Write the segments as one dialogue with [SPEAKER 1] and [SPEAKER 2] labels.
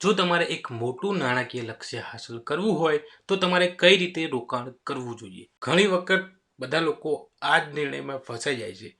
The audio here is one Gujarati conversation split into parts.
[SPEAKER 1] જો તમારે એક મોટું નાણાકીય લક્ષ્ય હાંસલ કરવું હોય, તો તમારે કઈ રીતે રોકાણ કરવું જોઈએ? ઘણી વખત બધા લોકો આ જ નિર્ણયમાં ફસાઈ જાય છે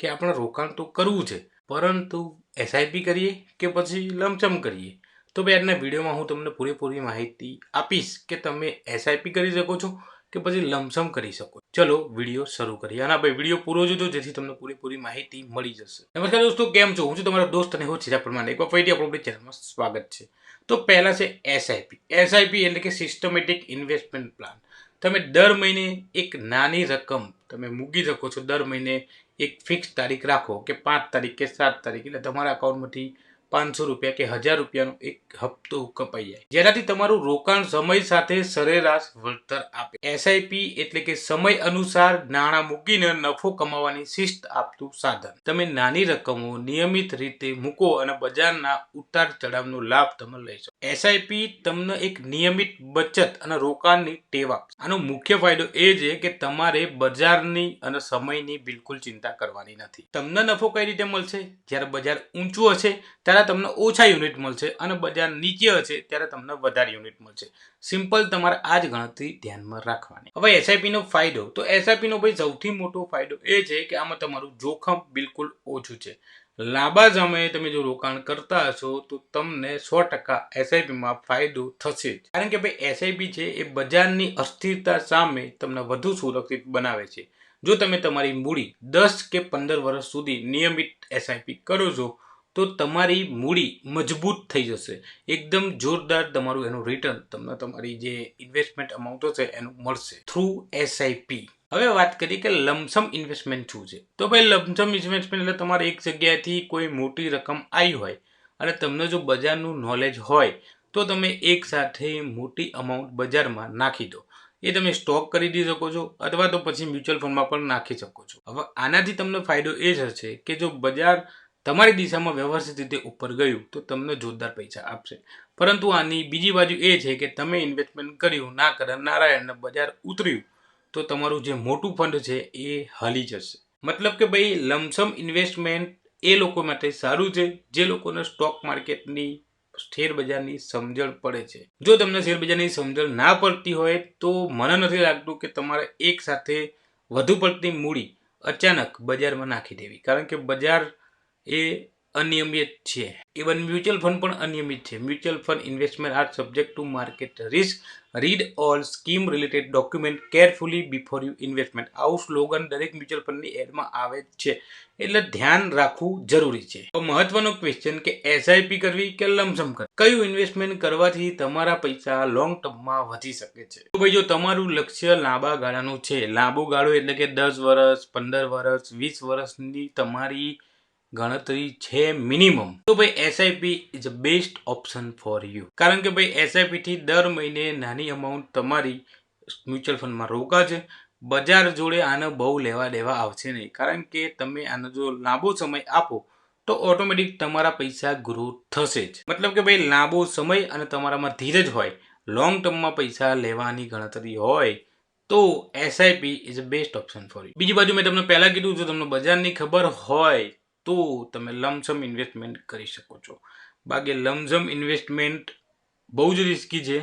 [SPEAKER 1] કે આપણે રોકાણ તો કરવું છે, પરંતુ એસઆઈપી કરીએ કે પછી લમચમ કરીએ? તો ભાઈ આજના વિડીયોમાં હું તમને પૂરેપૂરી માહિતી આપીશ કે તમે એસઆઈપી કરી શકો છો કે પછી લમસમ કરી શકો. ચલો, વીડિયો શરૂ કરીએ. અને ભાઈ વીડિયો પૂરો જોજો, જેથી તમને પૂરેપૂરી માહિતી મળી જશે. નમસ્કાર દોસ્તો, કેમ છો? હું છું તમારો દોસ્ત અને હું ચિરા પ્રમાણે એકવાર ફરીથી આપણું આપણી ચેનલમાં સ્વાગત છે. તો પહેલા છે એસઆઈપી એસઆઈપી એટલે કે સિસ્ટમેટિક ઇન્વેસ્ટમેન્ટ પ્લાન તમે દર મહિને એક નાની રકમ તમે મૂકી શકો છો. દર મહિને એક ફિક્સ તારીખ રાખો કે પાંચ તારીખ કે સાત તારીખ. એટલે તમારા અકાઉન્ટમાંથી પાંચસો રૂપિયા કે હજાર રૂપિયાનો એક હપ્તો કપાઈ જાય. જેનાથી તમારું રોકાણ સમય સાથે સરેરાશ વળતર આપે. એસઆઈપી એટલે કે સમય અનુસાર નાણાં મૂકીને નફો કમાવાની શિસ્ત આપતું સાધન. તમે નાની રકમો નિયમિત રીતે મૂકો અને બજારના ઉતાર ચઢાવનો લાભ તમે લઈ શકો. એસઆઈપી તમને એક નિયમિત બચત અને રોકાણની ટેવ આપશે. આનો મુખ્ય ફાયદો એ છે કે તમારે બજારની અને સમયની બિલકુલ ચિંતા કરવાની નથી. તમને નફો કઈ રીતે મળશે? જ્યારે બજાર ઊંચું હશે, ત્યારે તમને ઓછા યુનિટ મળશે અને બજાર નીચે હશે ત્યારે તમને વધારે યુનિટ મળશે. સિમ્પલ તમારે આ જ ગણતરી ધ્યાનમાં રાખવાની. હવે એસઆઈપીનો ફાયદો. તો એસઆઈપીનો ભાઈ સૌથી મોટો ફાયદો એ છે કે આમાં તમારું જોખમ બિલકુલ ઓછું છે. લાંબા સમયે તમે જો રોકાણ કરતા હશો, તો તમને સો ટકા એસઆઈપીમાં ફાયદો થશે જ. કારણ કે ભાઈ એસઆઈપી છે એ બજારની અસ્થિરતા સામે તમને વધુ સુરક્ષિત બનાવે છે. જો તમે તમારી મૂડી દસ કે પંદર વર્ષ સુધી નિયમિત એસઆઈપી કરો છો તો તમારી મૂડી મજબૂત થઈ જશે. એકદમ જોરદાર તમારું એનું રિટર્ન તમને તમારી જે ઇન્વેસ્ટમેન્ટ અમાઉન્ટ હશે એનું મળશે થ્રુ એસઆઈપી હવે વાત કરીએ કે લમસમ ઇન્વેસ્ટમેન્ટ શું છે? તો ભાઈ લમસમ ઇન્વેસ્ટમેન્ટ એટલે તમારે એક જગ્યાએથી કોઈ મોટી રકમ આવી હોય અને તમને જો બજારનું નોલેજ હોય, તો તમે એક સાથે મોટી અમાઉન્ટ બજારમાં નાખી દો. એ તમે સ્ટોક ખરીદી શકો છો અથવા તો પછી મ્યુચ્યુઅલ ફંડમાં પણ નાખી શકો છો. હવે આનાથી તમને ફાયદો એ જ હશે કે જો બજાર તમારી દિશામાં વ્યવસ્થિત રીતે ઉપર ગયું તો તમને જોરદાર પૈસા આપશે. પરંતુ આની બીજી બાજુ એ છે કે તમે ઇન્વેસ્ટમેન્ટ કર્યું, ના કરે નારાયણ બજાર ઉતર્યું, તો તમારું જે મોટું ફંડ છે એ હલી જશે. મતલબ કે ભાઈ, લમસમ ઇન્વેસ્ટમેન્ટ એ લોકો માટે સારું છે, જે લોકોને સ્ટોક માર્કેટની શેર બજારની સમજણ પડે છે. જો તમને શેર બજારની સમજણ ના પડતી હોય, તો મને નથી લાગતું કે તમારે એક સાથે વધુ પડતી મૂડી અચાનક બજારમાં નાખી દેવી. કારણ કે બજાર એ અનિયમિત છે. ઇવન મ્યુચ્યુઅલ ફંડ પણ અનિયમિત છે. Mutual fund investment are subject to market risk read all scheme related document carefully before you investment આવું સ્લોગન દરેક મ્યુચ્યુઅલ ફંડની એડમાં આવે જ છે. એટલે ધ્યાન રાખવું જરૂરી છે. મહત્વનો ક્વેશ્ચન કે એસઆઈપી કરવી કે લમસમ કરવી? કયું ઇન્વેસ્ટમેન્ટ કરવાથી તમારા પૈસા લોંગ ટર્મમાં વધી શકે છે? તો ભાઈ જો તમારું લક્ષ્ય લાંબા ગાળાનું છે. લાંબો ગાળો એટલે કે દસ વર્ષ પંદર વર્ષ વીસ વર્ષની તમારી ગણતરી છે મિનિમમ તો ભાઈ SIP is best option for you કારણ કે ભાઈ એસઆઈપીથી દર મહિને નાની અમાઉન્ટ તમારી મ્યુચ્યુઅલ ફંડમાં રોકાશે. બજાર જોડે આને બહુ લેવા દેવા આવશે નહીં. કારણ કે તમે આનો જો લાંબો સમય આપો, તો ઓટોમેટિક તમારા પૈસા ગ્રો થશે જ. મતલબ કે ભાઈ લાંબો સમય અને તમારામાં ધીરજ હોય લોંગ ટર્મમાં પૈસા લેવાની ગણતરી હોય, તો SIP is best option for you બીજી બાજુ મેં તમને પહેલાં કીધું, જો તમને બજારની ખબર હોય તો તમે લમસમ ઇન્વેસ્ટમેન્ટ કરી શકો છો. બાકી લમસમ ઇન્વેસ્ટમેન્ટ બહુ જ રિસ્કી છે.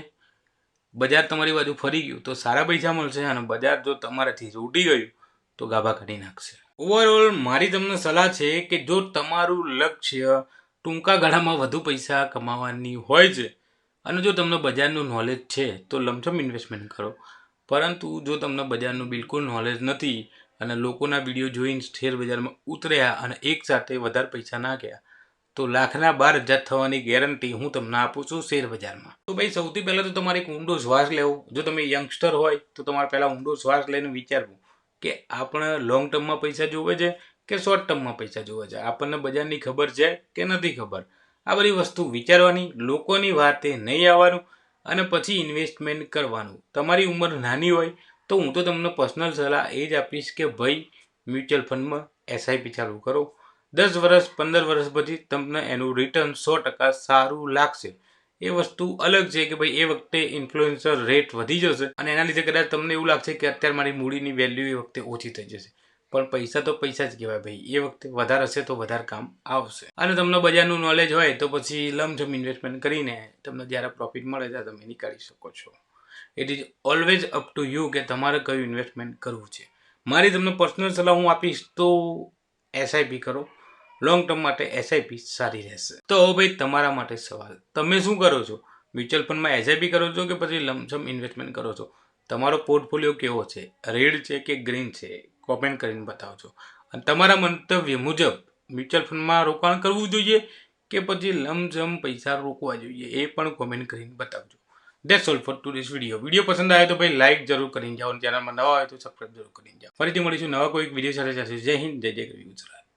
[SPEAKER 1] બજાર તમારી બાજુ ફરી ગયું તો સારા પૈસા મળશે અને બજાર જો તમારાથી રૂટી ગયું તો ગાભા કાઢી નાખશે. ઓવરઓલ મારી તમને સલાહ છે કે જો તમારું લક્ષ્ય ટૂંકા ગાળામાં વધુ પૈસા કમાવાની હોય છે અને જો તમને બજારનું નોલેજ છે તો લમસમ ઇન્વેસ્ટમેન્ટ કરો. પરંતુ જો તમને બજારનું બિલકુલ નોલેજ નથી અને લોકોના વીડિયો જોઈને શેર બજારમાં ઉતર્યા અને એક સાથે વધારે પૈસા નાખ્યા તો લાખના બાર હજાર થવાની ગેરંટી હું તમને આપું છું શેર બજારમાં. તો ભાઈ, સૌથી પહેલાં તો તમારે એક ઊંડો શ્વાસ લેવો. જો તમે યંગસ્ટર હોય, તો તમારે પહેલાં ઊંડો શ્વાસ લઈને વિચારવું કે આપણે લોંગ ટર્મમાં પૈસા જોવે છે કે શોર્ટ ટર્મમાં પૈસા જોવે છે? આપણને બજારની ખબર છે કે નથી ખબર? આ બધી વસ્તુ વિચારવાની, લોકોની વાતે નહીં આવવાનું અને પછી ઇન્વેસ્ટમેન્ટ કરવાનું. તમારી ઉંમર નાની હોય તો હું તો તમને પર્સનલ સલાહ એ જ આપીશ કે ભાઈ મ્યુચ્યુઅલ ફંડમાં એસઆઈપી ચાલુ કરો. દસ વર્ષ, પંદર વર્ષ પછી તમને એનું રિટર્ન સો ટકા સારું લાગશે. એ વસ્તુ અલગ છે કે ભાઈ એ વખતે ઇન્ફ્લુએન્સર રેટ વધી જશે અને એના લીધે કદાચ તમને એવું લાગશે કે અત્યારે મારી મૂડીની વેલ્યુ એ વખતે ઓછી થઈ જશે. પણ પૈસા તો પૈસા જ કહેવાય ભાઈ. એ વખતે વધારે હશે તો વધારે કામ આવશે. અને તમને બજારનું નોલેજ હોય તો પછી લમઝમ ઇન્વેસ્ટમેન્ટ કરીને તમને જ્યારે પ્રોફિટ મળે ત્યારે તમે નીકાળી શકો છો. It is always up to you કે તમારે કયું ઇન્વેસ્ટમેન્ટ કરવું છે. મારી તમને પર્સનલ સલાહ હું આપીશ તો એસઆઈપી કરો. લોંગ ટર્મ માટે એસઆઈપી સારી રહેશે. તો ભાઈ તમારા માટે સવાલ. તમે શું કરો છો? મ્યુચ્યુઅલ ફંડમાં એસઆઈપી કરો છો કે પછી લમસમ ઇન્વેસ્ટમેન્ટ કરો છો? તમારો પોર્ટફોલિયો કેવો છે? રેડ છે કે ગ્રીન છે? કોમેન્ટ કરીને બતાવજો. અને તમારા મંતવ્ય મુજબ મ્યુચ્યુઅલ ફંડમાં રોકાણ કરવું જોઈએ કે પછી લમઝમ પૈસા રોકવા જોઈએ એ પણ કોમેન્ટ કરીને બતાવજો. That's all for to this video video પસંદ આવે તો ભાઈ લાઇક જરૂર કરીને જાઓ ચેનલમાં નવા હોય તો સબસ્ક્રાઈબ જરૂર કરીને જાઓ. ફરીથી મળીશું નવા કોઈક વીડિયો સાથે. જશે જય હિન્દ, જય જય ગુજરાત.